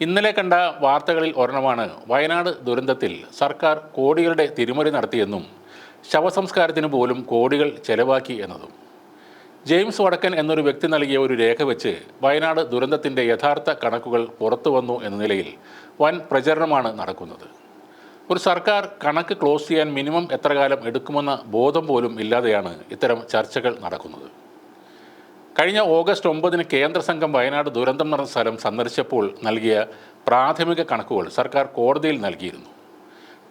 ഇന്നലെ കണ്ട വാർത്തകളിൽ ഒരെണ്ണമാണ്. വയനാട് ദുരന്തത്തിൽ സർക്കാർ കോടികളുടെ തിരിമറി നടത്തിയെന്നും ശവസംസ്കാരത്തിന് പോലും കോടികൾ ചെലവാക്കി എന്നതും. ജെയിംസ് വടക്കൻ എന്നൊരു വ്യക്തി നൽകിയ ഒരു രേഖ വെച്ച് വയനാട് ദുരന്തത്തിന്റെ യഥാർത്ഥ കണക്കുകൾ പുറത്തു വന്നു എന്ന നിലയിൽ വൻ പ്രചരണമാണ് നടക്കുന്നത്. ഒരു സർക്കാർ കണക്ക് ക്ലോസ് ചെയ്യാൻ മിനിമം എത്ര കാലം എടുക്കുമെന്ന ബോധം പോലും ഇല്ലാതെയാണ് ഇത്തരം ചർച്ചകൾ നടക്കുന്നത്. കഴിഞ്ഞ ഓഗസ്റ്റ് ഒമ്പതിന് കേന്ദ്ര സംഘം വയനാട് ദുരന്തം നടന്ന സ്ഥലം സന്ദർശിച്ചപ്പോൾ നൽകിയ പ്രാഥമിക കണക്കുകൾ സർക്കാർ കോടതിയിൽ നൽകിയിരുന്നു.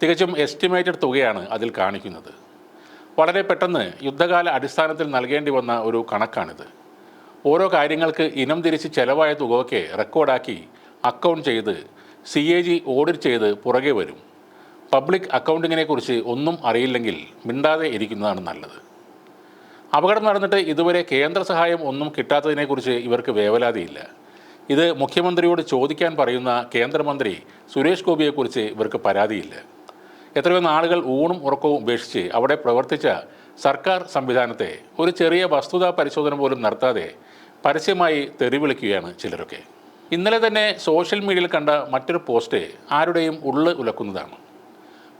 തികച്ചും എസ്റ്റിമേറ്റഡ് തുകയാണ് അതിൽ കാണിക്കുന്നത്. വളരെ പെട്ടെന്ന് യുദ്ധകാല അടിസ്ഥാനത്തിൽ നൽകേണ്ടി വന്ന ഒരു കണക്കാണിത്. ഓരോ കാര്യങ്ങൾക്ക് ഇനം തിരിച്ച് ചെലവായ തുകയൊക്കെ റെക്കോർഡാക്കി അക്കൗണ്ട് ചെയ്ത് സി എ ജി ഓഡിറ്റ് ചെയ്ത് പുറകെ വരും. പബ്ലിക് അക്കൗണ്ടിങ്ങിനെക്കുറിച്ച് ഒന്നും അറിയില്ലെങ്കിൽ മിണ്ടാതെ ഇരിക്കുന്നതാണ് നല്ലത്. അപകടം നടന്നിട്ട് ഇതുവരെ കേന്ദ്ര സഹായം ഒന്നും കിട്ടാത്തതിനെക്കുറിച്ച് ഇവർക്ക് വേവലാതിയില്ല. ഇത് മുഖ്യമന്ത്രിയോട് ചോദിക്കാൻ പറയുന്ന കേന്ദ്രമന്ത്രി സുരേഷ് ഗോപിയെക്കുറിച്ച് ഇവർക്ക് പരാതിയില്ല. എത്രയോ നാളുകൾ ഊണും ഉറക്കവും ഉപേക്ഷിച്ച് അവിടെ പ്രവർത്തിച്ച സർക്കാർ സംവിധാനത്തെ ഒരു ചെറിയ വസ്തുതാ പരിശോധന പോലും നടത്താതെ പരസ്യമായി തെറിവിളിക്കുകയാണ് ചിലരൊക്കെ. ഇന്നലെ തന്നെ സോഷ്യൽ മീഡിയയിൽ കണ്ട മറ്റൊരു പോസ്റ്റ് ആരുടെയും ഉള്ളു ഉലക്കുന്നതാണ്.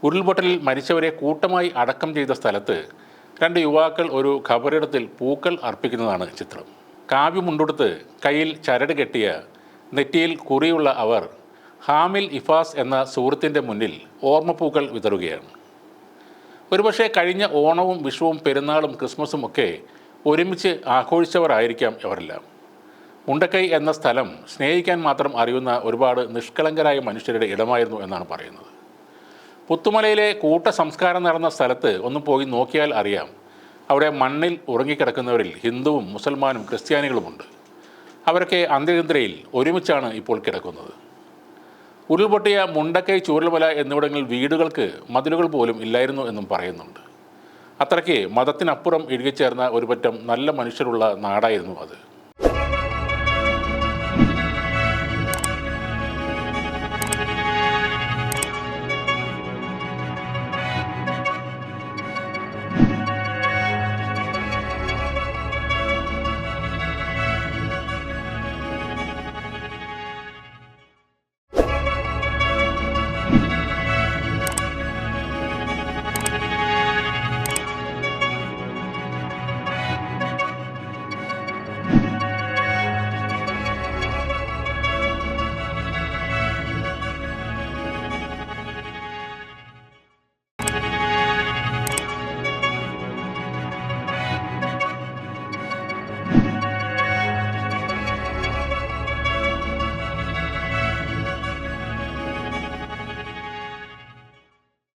ഉരുൾപൊട്ടലിൽ മരിച്ചവരെ കൂട്ടമായി അടക്കം ചെയ്ത സ്ഥലത്ത് രണ്ട് യുവാക്കൾ ഒരു ഖബറിടത്തിൽ പൂക്കൾ അർപ്പിക്കുന്നതാണ് ചിത്രം. കാവ്യമുണ്ടുടുത്ത് കയ്യിൽ ചരട് കെട്ടിയ നെറ്റിയിൽ കുറിയുള്ള അവർ ഹാമിൽ ഇഫാസ് എന്ന സുഹൃത്തിന്റെ മുന്നിൽ ഓർമ്മപ്പൂക്കൾ വിതറുകയാണ്. ഒരുപക്ഷെ കഴിഞ്ഞ ഓണവും വിഷുവും പെരുന്നാളും ക്രിസ്മസും ഒക്കെ ഒരുമിച്ച് ആഘോഷിച്ചവരായിരിക്കാം അവരെല്ലാം. മുണ്ടക്കൈ എന്ന സ്ഥലം സ്നേഹിക്കാൻ മാത്രം അറിയുന്ന ഒരുപാട് നിഷ്കളങ്കരായ മനുഷ്യരുടെ ഇടമായിരുന്നു എന്നാണ് പറയുന്നത്. പുത്തുമലയിലെ കൂട്ട സംസ്കാരം നടന്ന സ്ഥലത്ത് ഒന്ന് പോയി നോക്കിയാൽ അറിയാം. അവിടെ മണ്ണിൽ ഉറങ്ങിക്കിടക്കുന്നവരിൽ ഹിന്ദുവും മുസൽമാനും ക്രിസ്ത്യാനികളുമുണ്ട്. അവരൊക്കെ അന്ത്യനിദ്രയിൽ ഒരുമിച്ചാണ് ഇപ്പോൾ കിടക്കുന്നത്. ഉരുൾപൊട്ടിയ മുണ്ടക്കൈ ചൂരൽമല എന്നിവിടങ്ങളിൽ വീടുകൾക്ക് മതിലുകൾ പോലും ഇല്ലായിരുന്നു എന്നും പറയുന്നുണ്ട്. അത്രയ്ക്ക് മതത്തിനപ്പുറം ഇഴുകിച്ചേർന്ന ഒരു പറ്റം നല്ല മനുഷ്യരുള്ള നാടായിരുന്നു അത്.